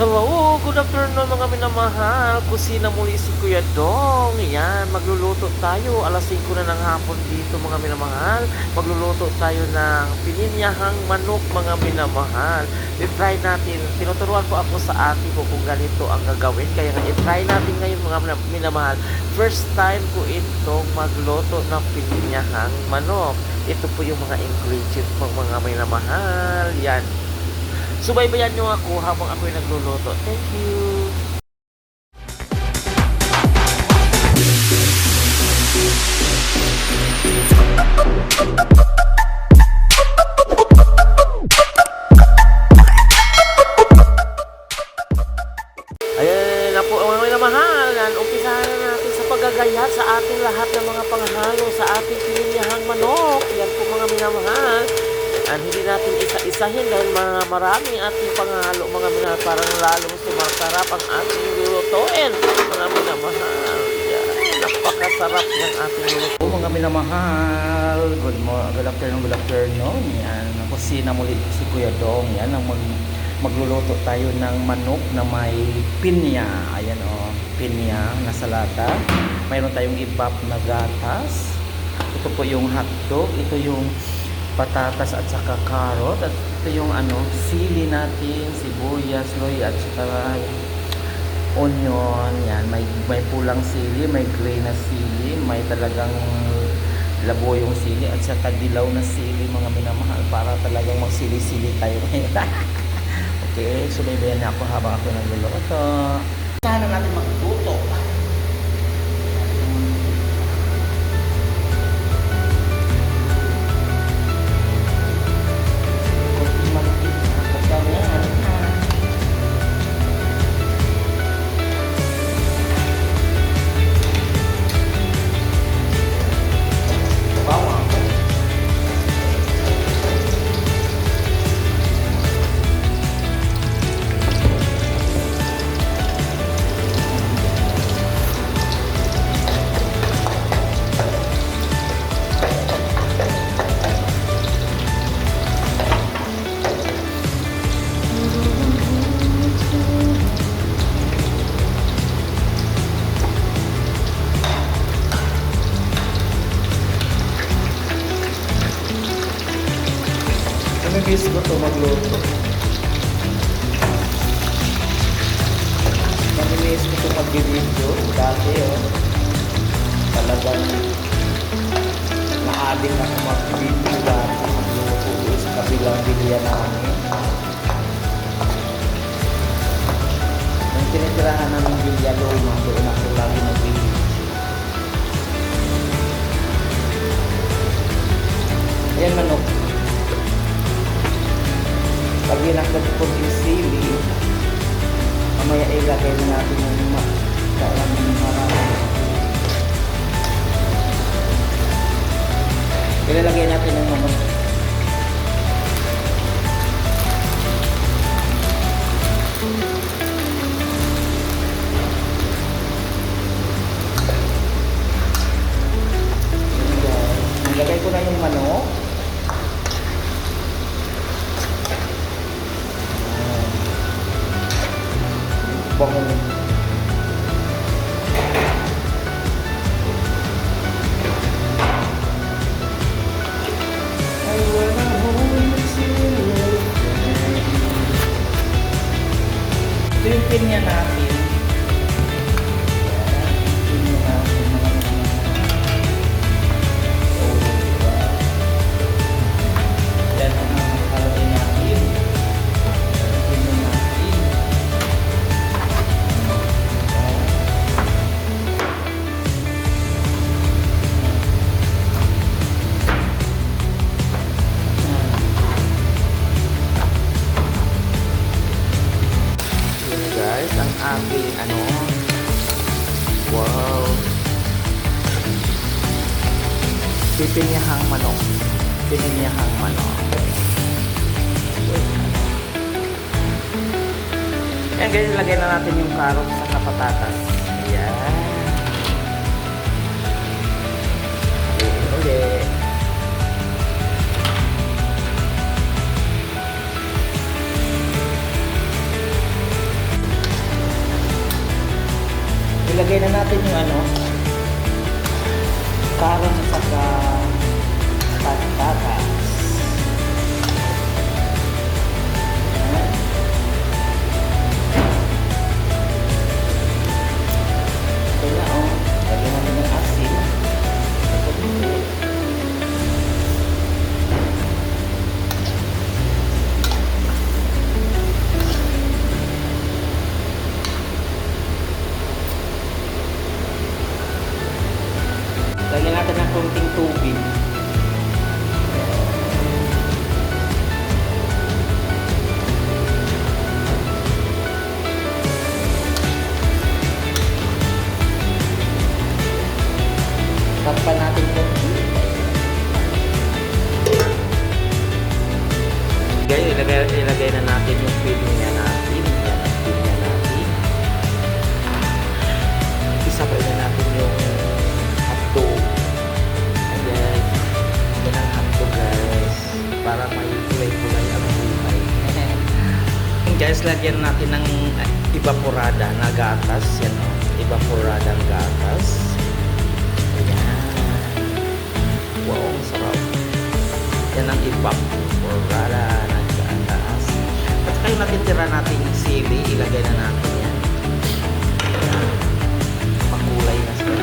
Hello, good afternoon mga minamahal. Kusina muli si Kuya Dong. Yan, magluluto tayo. Alas 5 na ng hapon dito mga minamahal. Magluluto tayo ng pininyahang manok mga minamahal. I-try natin. Tinuturuan po ako sa ate ko kung ganito ang gagawin. Kaya i-try natin ngayon mga mina- minamahal. First time ko itong magluto ng pininyahang manok. Ito po yung mga ingredients ng mga minamahal. Yan. Subaybayan nyo ako habang ako'y nagluluto. Thank you! Ayan na po, mga namahalan. Umpisahan na natin sa paggagayat sa ating lahat ng mga panghalo sa ating pininyahang manok. Yan po mga minamahal. At hindi natin isa-isahin dahil mga maraming ating panghalo, mga minamahal, parang lalong sumasarap ang ating lulutuin. Mga minamahal. Yan. Napakasarap ng ating lulutuin. Po mga minamahal, good morning, good afternoon, good afternoon. Yan, kusina muli si Kuya Dong. Yan, ang mag, magluluto tayo ng manok na may pinya. Ayan o, pinya na salata. Mayroon tayong ibap na gatas. Ito po yung hotdog. Ito yung patatas at saka carrot. At ito yung ano, sili natin, sibuyas, loy at saka onion, yan, may, may pulang sili, may gray na sili, may talagang labo yung sili at saka dilaw na sili mga minamahal para talagang magsili-sili tayo okay, so baybayan na ako habang ako nagluluto. Sana natin magluto. Mag-video. Dati oh. Talagang na-addict ako mag-video dati magluto sa kabilang bilya namin. Nung tinitirahan namin bilya luma, doon ako lagi nag-video. Ayan manok. Pag ginagdag ko yung sili, mamaya ilagay na natin yung Ilalagay natin yung mga Pipinyahang manok. Pipinyahang manok. Yan guys, lagay na natin yung carrot sa patatas. Ayan. Ulit. ilagay na natin yung ano, carrots Guys, lagyan natin ng evaporada na gatas. Yan o. Evaporada ang gatas. Ayan. Wow, sarap. Yan ang evaporada ng gatas. At saka yung natitira natin sili, ilagay na natin yan. Ayan makulay na siya.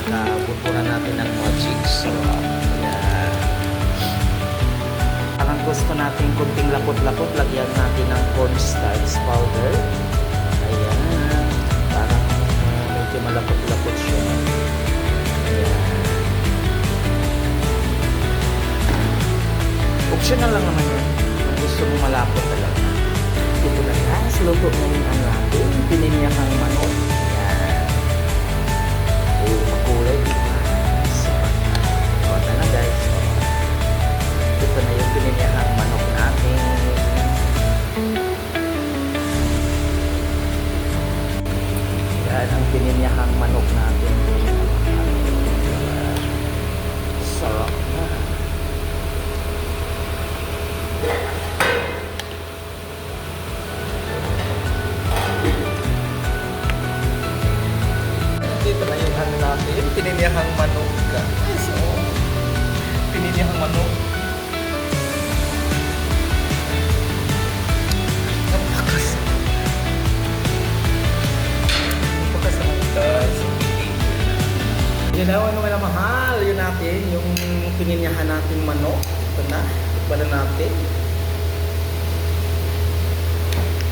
Saka buturan natin ng mga chicks. So, ayan. Parang gusto natin kunting lakot-lakot, Optional lang naman yun. Kung gusto mo malapot talaga. Ito na guys, luto ngayon ang natin. Pininyakang manok. Pininyahan natin manok. Ito na, tikman na natin.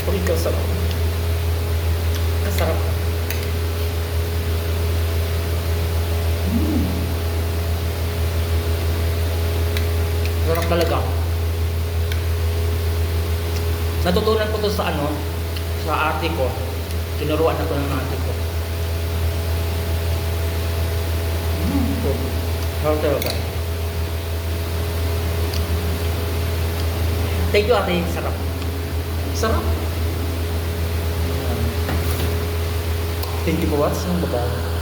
Pag ikaw sarap. Ang sarap. Mm. Sarap talaga. Natutunan ko to sa ano, sa ate ko. Tinuruan ako ng ate ko. Ito. Sarap talaga. Thank you ate, sarap. Sarap. Thank you for watching. Bye-bye.